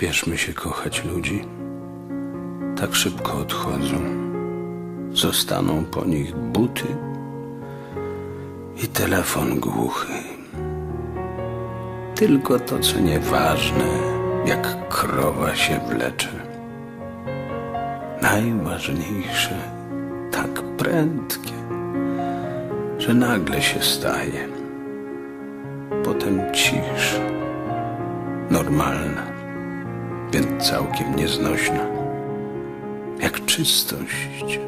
Śpieszmy się kochać ludzi. Tak szybko odchodzą. Zostaną po nich buty i telefon głuchy. Tylko to, co nieważne, jak krowa się wlecze. Najważniejsze, tak prędkie, że nagle się staje. Potem cisz, normalna, więc całkiem nieznośna. Jak czystość,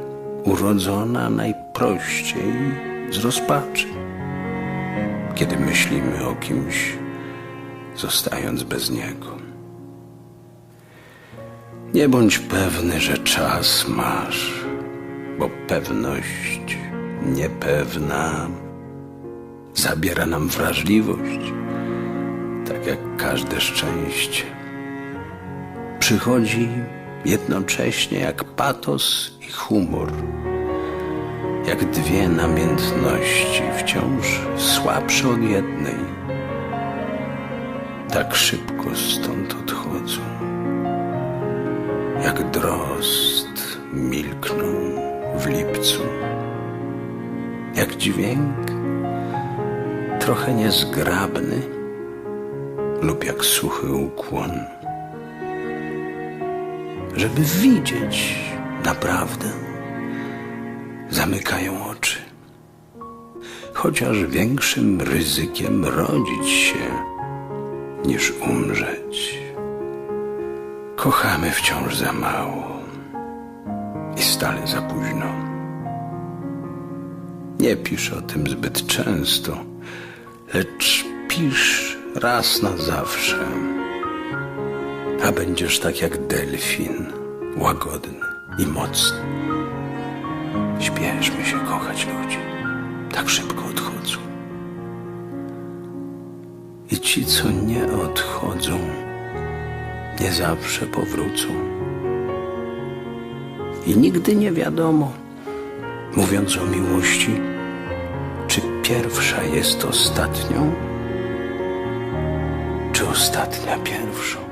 urodzona najprościej z rozpaczy. Kiedy myślimy o kimś, zostając bez niego. Nie bądź pewny, że czas masz, bo pewność niepewna zabiera nam wrażliwość, tak jak każde szczęście. Przychodzi jednocześnie jak patos i humor, jak dwie namiętności, wciąż słabsze od jednej. Tak szybko stąd odchodzą, jak drozd milknął w lipcu, jak dźwięk trochę niezgrabny lub jak suchy ukłon. Żeby widzieć naprawdę, zamykają oczy. Chociaż większym ryzykiem rodzić się niż umrzeć. Kochamy wciąż za mało i stale za późno. Nie pisz o tym zbyt często, lecz pisz raz na zawsze, a będziesz tak jak delfin, łagodny i mocny. Śpieszmy się kochać ludzi, tak szybko odchodzą. I ci, co nie odchodzą, nie zawsze powrócą. I nigdy nie wiadomo, mówiąc o miłości, czy pierwsza jest ostatnią, czy ostatnia pierwszą.